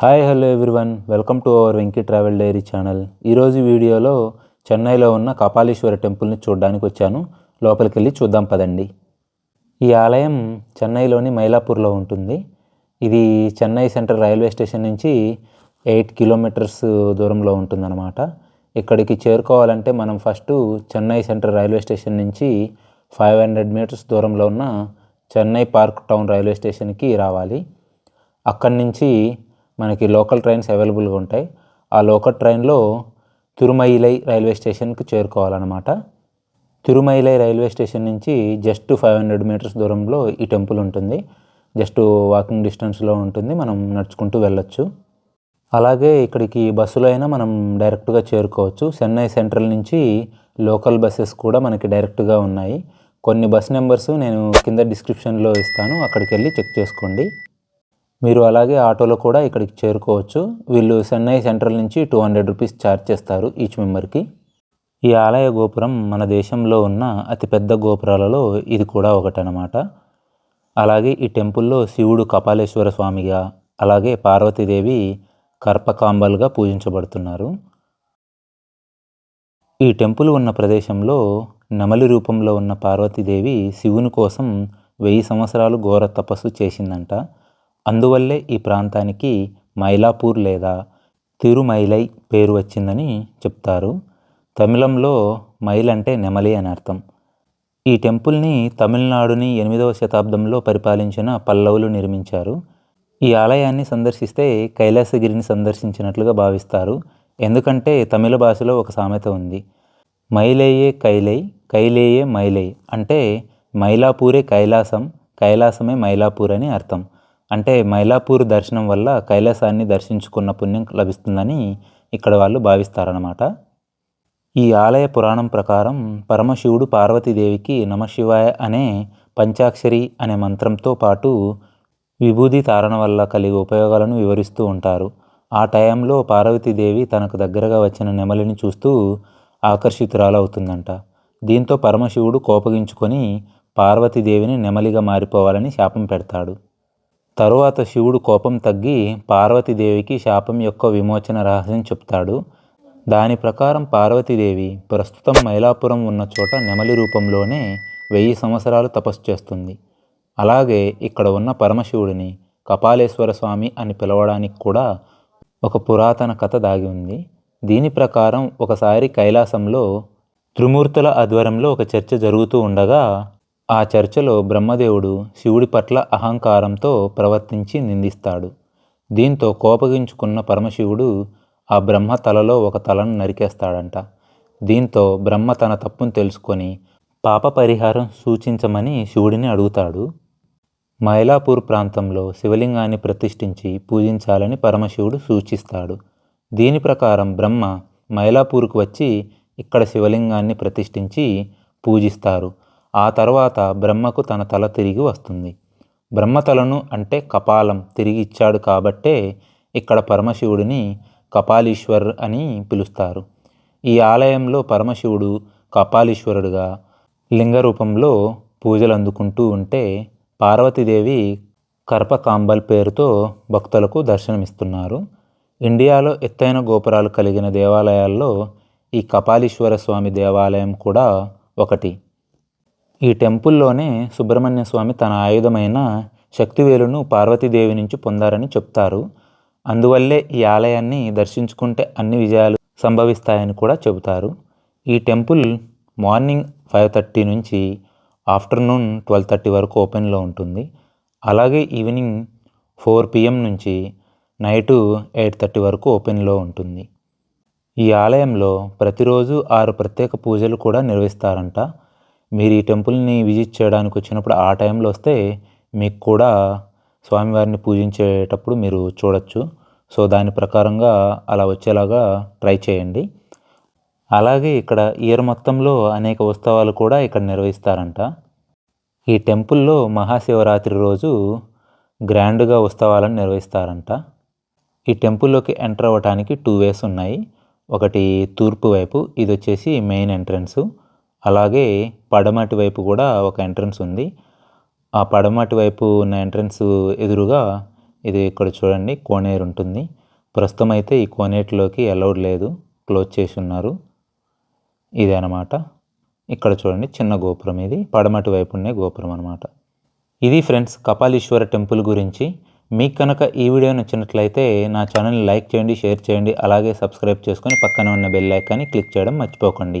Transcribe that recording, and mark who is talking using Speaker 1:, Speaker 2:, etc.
Speaker 1: Hi hello everyone. Welcome to our Venky travel diary channel. ఈరోజు వీడియోలో చెన్నైలో ఉన్న కపాలీశ్వర టెంపుల్ని చూడడానికి వచ్చాను. లోపలికి వెళ్ళి చూద్దాం పదండి. ఈ ఆలయం చెన్నైలోని మైలాపూర్లో ఉంటుంది. ఇది చెన్నై సెంట్రల్ రైల్వే స్టేషన్ నుంచి ఎయిట్ కిలోమీటర్స్ దూరంలో ఉంటుందన్నమాట. ఇక్కడికి చేరుకోవాలంటే మనం first Chennai central railway station నుంచి ఫైవ్ హండ్రెడ్ మీటర్స్ దూరంలో ఉన్న చెన్నై పార్క్ టౌన్ రైల్వే స్టేషన్కి రావాలి. అక్కడి నుంచి మనకి లోకల్ ట్రైన్స్ అవైలబుల్గా ఉంటాయి. ఆ లోకల్ ట్రైన్లో తిరుమైలై రైల్వే స్టేషన్కి చేరుకోవాలన్నమాట. తిరుమైలై రైల్వే స్టేషన్ నుంచి జస్ట్ ఫైవ్ హండ్రెడ్ మీటర్స్ దూరంలో ఈ టెంపుల్ ఉంటుంది. జస్ట్ వాకింగ్ డిస్టెన్స్లో ఉంటుంది. మనం నడుచుకుంటూ వెళ్ళొచ్చు. అలాగే ఇక్కడికి బస్సులో అయినా మనం డైరెక్ట్గా చేరుకోవచ్చు. చెన్నై సెంట్రల్ నుంచి లోకల్ బస్సెస్ కూడా మనకి డైరెక్ట్గా ఉన్నాయి. కొన్ని బస్ నెంబర్స్ నేను కింద డిస్క్రిప్షన్లో ఇస్తాను. అక్కడికి వెళ్ళి చెక్ చేసుకోండి. మీరు అలాగే ఆటోలో కూడా ఇక్కడికి చేరుకోవచ్చు. వీళ్ళు చెన్నై సెంట్రల్ నుంచి టూ హండ్రెడ్ రూపీస్ ఛార్జ్ చేస్తారు ఈచ్ మెంబర్కి. ఈ ఆలయ గోపురం మన దేశంలో ఉన్న అతిపెద్ద గోపురాలలో ఇది కూడా ఒకటనమాట అలాగే ఈ టెంపుల్లో శివుడు కపాలేశ్వర స్వామిగా అలాగే పార్వతీదేవి కర్పకాంబలుగా పూజించబడుతున్నారు. ఈ టెంపుల్ ఉన్న ప్రదేశంలో నెమలి రూపంలో ఉన్న పార్వతీదేవి శివుని కోసం వెయ్యి సంవత్సరాలు ఘోర తపస్సు చేసిందంట. అందువల్లే ఈ ప్రాంతానికి మైలాపూర్ లేదా తిరుమైలై పేరు వచ్చిందని చెప్తారు. తమిళంలో మైల్ అంటే నెమలి అని అర్థం. ఈ టెంపుల్ని తమిళనాడుని ఎనిమిదవ శతాబ్దంలో పరిపాలించిన పల్లవులు నిర్మించారు. ఈ ఆలయాన్ని సందర్శిస్తే కైలాసగిరిని సందర్శించినట్లుగా భావిస్తారు. ఎందుకంటే తమిళ భాషలో ఒక సామెత ఉంది. మైలేయే కైలై కైలేయే మైలై అంటే మైలాపూరే కైలాసం కైలాసమే మైలాపూర్ అని అర్థం. అంటే మైలాపూర్ దర్శనం వల్ల కైలాసాన్ని దర్శించుకున్న పుణ్యం లభిస్తుందని ఇక్కడ వాళ్ళు భావిస్తారన్నమాట. ఈ ఆలయ పురాణం ప్రకారం పరమశివుడు పార్వతీదేవికి నమశివాయ అనే పంచాక్షరి అనే మంత్రంతో పాటు విభూది తారణ వల్ల కలిగే ఉపయోగాలను వివరిస్తూ ఉంటారు. ఆ టైంలో పార్వతీదేవి తనకు దగ్గరగా వచ్చిన నెమలిని చూస్తూ ఆకర్షితురాలవుతుందంట. దీంతో పరమశివుడు కోపగించుకొని పార్వతీదేవిని నెమలిగా మారిపోవాలని శాపం పెడతాడు. తరువాత శివుడు కోపం తగ్గి పార్వతీదేవికి శాపం యొక్క విమోచన రహస్యం చెప్తాడు. దాని ప్రకారం పార్వతీదేవి ప్రస్తుతం మైలాపురం ఉన్న చోట నెమలి రూపంలోనే వెయ్యి సంవత్సరాలు తపస్సు చేస్తుంది. అలాగే ఇక్కడ ఉన్న పరమశివుడిని కపాలేశ్వర స్వామి అని పిలవడానికి కూడా ఒక పురాతన కథ దాగి ఉంది. దీని ప్రకారం ఒకసారి కైలాసంలో త్రిమూర్తుల ఆధ్వర్యంలో ఒక చర్చ జరుగుతూ ఉండగా ఆ చర్చలో బ్రహ్మదేవుడు శివుడి పట్ల అహంకారంతో ప్రవర్తించి నిందిస్తాడు. దీంతో కోపగించుకున్న పరమశివుడు ఆ బ్రహ్మ తలలో ఒక తలను నరికేస్తాడంట. దీంతో బ్రహ్మ తన తప్పును తెలుసుకొని పాప పరిహారం సూచించమని శివుడిని అడుగుతాడు. మైలాపూర్ ప్రాంతంలో శివలింగాన్ని ప్రతిష్ఠించి పూజించాలని పరమశివుడు సూచిస్తాడు. దీని ప్రకారం బ్రహ్మ మైలాపూర్కు వచ్చి ఇక్కడ శివలింగాన్ని ప్రతిష్ఠించి పూజిస్తారు. ఆ తర్వాత బ్రహ్మకు తన తల తిరిగి వస్తుంది. బ్రహ్మతలను అంటే కపాలం తిరిగి ఇచ్చాడు కాబట్టే ఇక్కడ పరమశివుడిని కపాలీశ్వర్ అని పిలుస్తారు. ఈ ఆలయంలో పరమశివుడు కపాలీశ్వరుడుగా లింగ రూపంలో పూజలు అందుకుంటూ ఉంటే పార్వతీదేవి కర్పకాంబల్ పేరుతో భక్తులకు దర్శనమిస్తున్నారు. ఇండియాలో ఎత్తైన గోపురాలు కలిగిన దేవాలయాల్లో ఈ కపాలీశ్వర స్వామి దేవాలయం కూడా ఒకటి. ఈ టెంపుల్లోనే సుబ్రహ్మణ్య స్వామి తన ఆయుధమైన శక్తివేలును పార్వతీదేవి నుంచి పొందారని చెప్తారు. అందువల్లే ఈ ఆలయాన్ని దర్శించుకుంటే అన్ని విజయాలు సంభవిస్తాయని కూడా చెబుతారు. ఈ టెంపుల్ మార్నింగ్ ఫైవ్ థర్టీ నుంచి ఆఫ్టర్నూన్ ట్వెల్వ్ థర్టీ వరకు ఓపెన్లో ఉంటుంది. అలాగే ఈవినింగ్ ఫోర్ పిఎం నుంచి నైటు ఎయిట్ థర్టీ వరకు ఓపెన్లో ఉంటుంది. ఈ ఆలయంలో ప్రతిరోజు ఆరు ప్రత్యేక పూజలు కూడా నిర్వహిస్తారంట. మీరు ఈ టెంపుల్ని విజిట్ చేయడానికి వచ్చినప్పుడు ఆ టైంలో వస్తే మీకు కూడా స్వామివారిని పూజించేటప్పుడు మీరు చూడొచ్చు. సో దాని ప్రకారంగా అలా వచ్చేలాగా ట్రై చేయండి. అలాగే ఇక్కడ ఇయర్ మొత్తంలో అనేక ఉత్సవాలు కూడా ఇక్కడ నిర్వహిస్తారంట. ఈ టెంపుల్లో మహాశివరాత్రి రోజు గ్రాండ్గా ఉత్సవాలను నిర్వహిస్తారంట. ఈ టెంపుల్లోకి ఎంటర్ అవ్వడానికి టూ వేస్ ఉన్నాయి. ఒకటి తూర్పు వైపు ఇది వచ్చేసి మెయిన్ ఎంట్రన్స్. అలాగే పడమటి వైపు కూడా ఒక ఎంట్రన్స్ ఉంది. ఆ పడమటి వైపు ఉన్న ఎంట్రన్స్ ఎదురుగా ఇది ఇక్కడ చూడండి కోనేరు ఉంటుంది. ప్రస్తుతం అయితే ఈ కోనేటిలోకి అలౌడ్ లేదు క్లోజ్ చేసి ఉన్నారు. ఇదే అనమాట ఇక్కడ చూడండి చిన్న గోపురం ఇది పడమటి వైపు ఉండే గోపురం అనమాట ఇది ఫ్రెండ్స్ కపాలీశ్వర టెంపుల్ గురించి. మీకు కనుక ఈ వీడియో నచ్చినట్లయితే నా ఛానల్ని లైక్ చేయండి షేర్ చేయండి అలాగే సబ్స్క్రైబ్ చేసుకొని పక్కన ఉన్న బెల్ ఐకాన్ని క్లిక్ చేయడం మర్చిపోకండి.